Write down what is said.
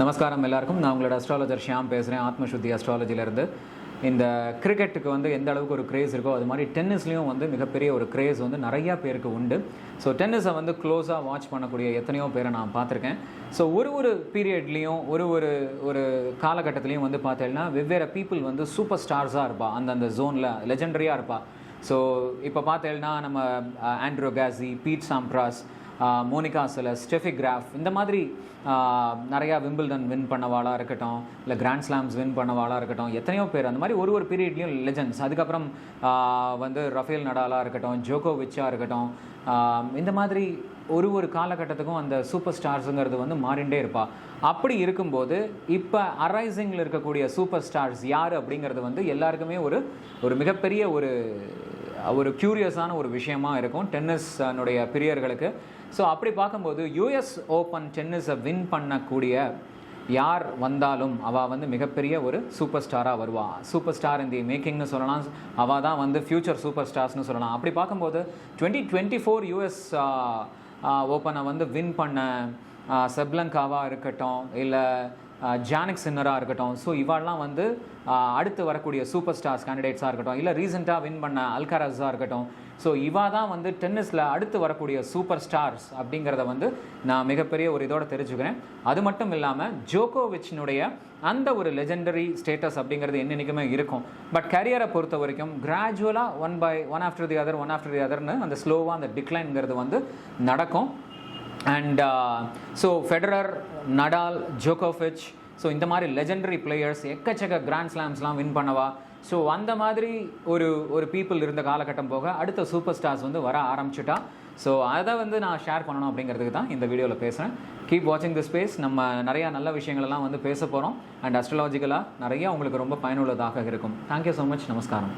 நமஸ்காரம் எல்லாருக்கும். நான் உங்களோட அஸ்ட்ராலஜர் ஷியாம் பேசுகிறேன் ஆத்மசுத்தி அஸ்ட்ராலஜிலேருந்து இந்த கிரிக்கெட்டுக்கு வந்து எந்த அளவுக்கு ஒரு க்ரேஸ் இருக்கோ அது மாதிரி டென்னிஸ்லேயும் வந்து மிகப்பெரிய ஒரு க்ரேஸ் வந்து நிறையா பேருக்கு உண்டு. ஸோ டென்னிஸை வந்து க்ளோஸாக வாட்ச் பண்ணக்கூடிய எத்தனையோ பேரை நான் பார்த்துருக்கேன். ஸோ ஒரு ஒரு பீரியட்லேயும் ஒரு ஒரு ஒரு காலகட்டத்துலேயும் வந்து பார்த்தேன்னா வெவ்வேறு பீப்புள் வந்து சூப்பர் ஸ்டார்ஸாக இருப்பா. அந்தந்த ஜோனில் லெஜெண்டரியாக இருப்பா. ஸோ இப்போ பார்த்தேன்னா நம்ம Andre Agassi Pete Sampras Monica Seles Steffi Graf இந்த மாதிரி நிறையா விம்பிள்டன் வின் பண்ணவாளாக இருக்கட்டும் இல்லை கிராண்ட் ஸ்லாம்ஸ் வின் பண்ணவாளாக இருக்கட்டும் எத்தனையோ பேர் அந்த மாதிரி ஒரு ஒரு பீரியட்லேயும் லெஜண்ட்ஸ் அதுக்கப்புறம் வந்து ரஃபேல் நடாலாக இருக்கட்டும் ஜோகோவிச்சாக இருக்கட்டும் இந்த மாதிரி ஒரு ஒரு காலகட்டத்துக்கும் அந்த சூப்பர் ஸ்டார்ஸுங்கிறது வந்து மாறிண்டே இருப்பா. அப்படி இருக்கும்போது இப்போ அரைசிங்கில் இருக்கக்கூடிய சூப்பர் ஸ்டார்ஸ் யார் அப்படிங்கிறது வந்து எல்லாருக்குமே ஒரு ஒரு மிகப்பெரிய ஒரு ஒரு க்யூரியஸான ஒரு விஷயமா இருக்கும் டென்னிஸ்னுடைய பிரியர்களுக்கு. ஸோ அப்படி பார்க்கும்போது யூஎஸ் ஓப்பன் டென்னிஸை வின் பண்ணக்கூடிய யார் வந்தாலும் அவள் வந்து மிகப்பெரிய ஒரு சூப்பர் ஸ்டாராக வருவா. சூப்பர் ஸ்டார் இந்த மேக்கிங்னு சொல்லலாம். அவள் தான் வந்து ஃப்யூச்சர் சூப்பர் ஸ்டார்ஸ்னு சொல்லலாம். அப்படி பார்க்கும்போது டுவெண்ட்டி டுவெண்ட்டி ஃபோர் யூஎஸ் ஓப்பனை வந்து வின் பண்ண செப்லங்காவாக இருக்கட்டும் இல்லை ஜானிக் சின்னராக இருக்கட்டும். ஸோ இவாள்லாம் வந்து அடுத்து வரக்கூடிய சூப்பர் ஸ்டார்ஸ் கேண்டிடேட்ஸாக இருக்கட்டும் இல்லை ரீசெண்டாக வின் பண்ண அல்காரஸாக இருக்கட்டும். ஸோ இவா தான் வந்து டென்னிஸில் அடுத்து வரக்கூடிய சூப்பர் ஸ்டார்ஸ் அப்படிங்கிறத வந்து நான் மிகப்பெரிய ஒரு இதோட தெரிஞ்சுக்கிறேன். அது மட்டும் இல்லாமல் ஜோகோவிச்சினுடைய அந்த ஒரு லெஜெண்டரி ஸ்டேட்டஸ் அப்படிங்கிறது என்னைக்குமே இருக்கும். பட் கரியரை பொறுத்த வரைக்கும் கிராஜுவலாக one by one after the other one after the அதர்னு அந்த ஸ்லோவாக அந்த டிக்ளைன்ங்கிறது வந்து நடக்கும். அண்ட் ஸோ ஃபெடரர் நடால் ஜோகோஃபிச் ஸோ இந்த மாதிரி லெஜெண்டரி பிளேயர்ஸ் எக்கச்சக்க கிராண்ட் ஸ்லாம்ஸ்லாம் வின் பண்ணவா? ஸோ அந்த மாதிரி ஒரு ஒரு பீப்புள் இருந்த காலகட்டம் போக அடுத்த சூப்பர் ஸ்டார்ஸ் வந்து வர ஆரம்பிச்சுட்டா. ஸோ அதை வந்து நான் ஷேர் பண்ணணும் அப்படிங்கிறதுக்கு தான் இந்த வீடியோவில் பேசுகிறேன் கீப் வாட்சிங் தி ஸ்பேஸ் நம்ம நிறையா நல்ல விஷயங்களெல்லாம் வந்து பேச போகிறோம் அண்ட் அஸ்ட்ராலஜிக்கலாக நிறையா உங்களுக்கு ரொம்ப பயனுள்ளதாக இருக்கும். தேங்க்யூ ஸோ மச் நமஸ்காரம்.